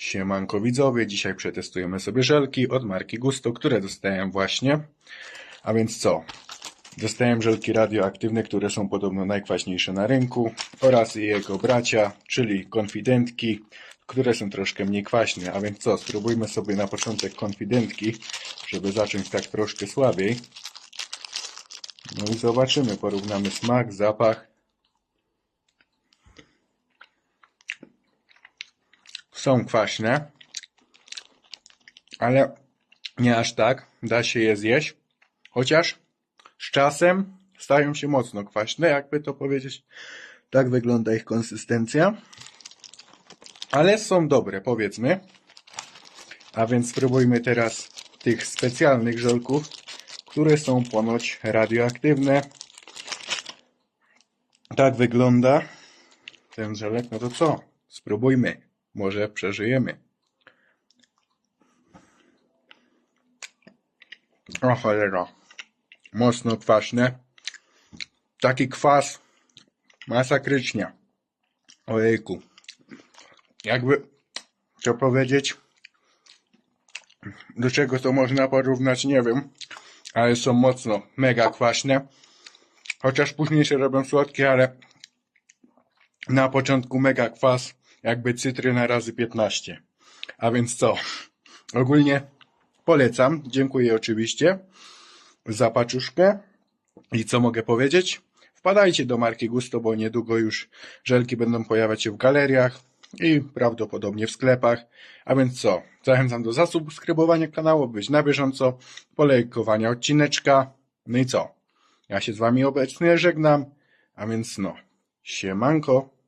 Siemanko widzowie, dzisiaj przetestujemy sobie żelki od marki Gusto, które dostałem właśnie. A więc co? Dostałem żelki radioaktywne, które są podobno najkwaśniejsze na rynku oraz jego bracia, czyli konfidentki, które są troszkę mniej kwaśne. A więc co? Spróbujmy sobie na początek konfidentki, żeby zacząć tak troszkę słabiej. No i zobaczymy, porównamy smak, zapach. Są kwaśne, ale nie aż tak. Da się je zjeść. Chociaż z czasem stają się mocno kwaśne, jakby to powiedzieć. Tak wygląda ich konsystencja. Ale są dobre, powiedzmy. A więc spróbujmy teraz tych specjalnych żelków, które są ponoć radioaktywne. Tak wygląda ten żelek. No to co? Spróbujmy. Może przeżyjemy. O cholera. Mocno kwaśne. Taki kwas masakrycznie. Ojejku. Jakby to powiedzieć, do czego to można porównać, nie wiem, ale są mocno mega kwaśne. Chociaż później się robią słodkie, ale na początku mega kwas, jakby cytryna razy 15. A więc co? Ogólnie polecam. Dziękuję oczywiście za paczuszkę. I co mogę powiedzieć? Wpadajcie do marki Gusto, bo niedługo już żelki będą pojawiać się w galeriach i prawdopodobnie w sklepach. A więc co? Zachęcam do zasubskrybowania kanału, by być na bieżąco, polejkowania odcineczka. No i co? Ja się z wami obecnie żegnam, a więc no, siemanko.